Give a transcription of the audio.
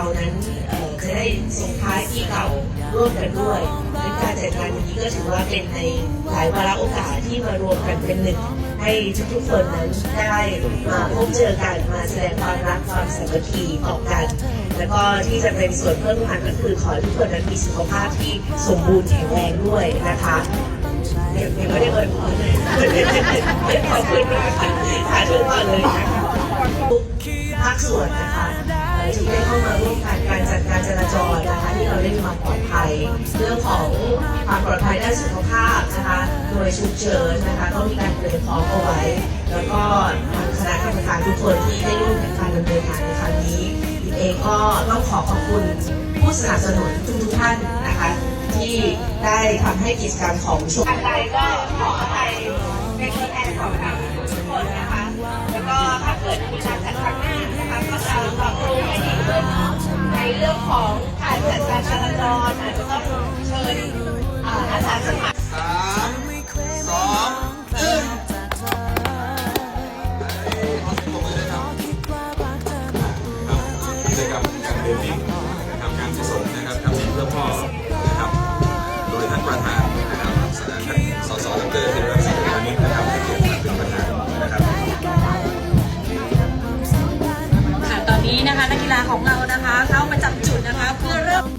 เรานั้นเอ่อจะได้ส่งท้ายปีเก่าร่วมกันด้วยและการจัดงานนี้ก็ถือว่าเป็นในหลายวาระโอกาสที่มารวมกันเป็นหนึ่ง ให้ทุกๆคนนั้นได้มาพบเจอกันมาแสดงความรักความสามัคคีต่อกัน แล้วก็ที่จะเป็นส่วนเพิ่มพันก็คือขอให้ทุกคนนั้นมีสุขภาพที่สมบูรณ์แข็งแรงด้วยนะคะเดี๋ยวยังไม่ได้เอ่ยพรเลยขอบคุณมากค่ะถ่ายรูปก่อนเลยนะคะทุกภาคส่วนนะคะเอ่อ ที่ได้เข้ามาร่วมกันการจัดการจราจรนะคะที่เราได้ความปลอดภัย เรื่องของความปลอดภัยด้านสุขภาพนะคะโดยฉุกเฉินนะคะก็มีการเตรียมพร้อมเอาไว้ แล้วก็ทางคณะกรรมการทุกคนที่ได้ร่วมในการดำเนินงานในครั้งนี้ดิเองก็ต้องขอขอบคุณผู้สนับสนุนทุกท่านนะคะ ที่ได้ทำให้กิจกรรมของชมรมใดก็ขออภัยเป็นตัวแทนของทาง ของการจัดการจราจรอาจจะต้องเชิญอาสาสมัครสามสองหนึ่งขอมือด้วยครับกิจกรรมการเดินวิ่งนะครับการกุศลนะครับทำดีเพื่อพ่อนะครับโดยท่านประธานนะครับท่านสสดรธีรรัตน์ศรีวานนะครับให้เกียรติมาเป็นประธา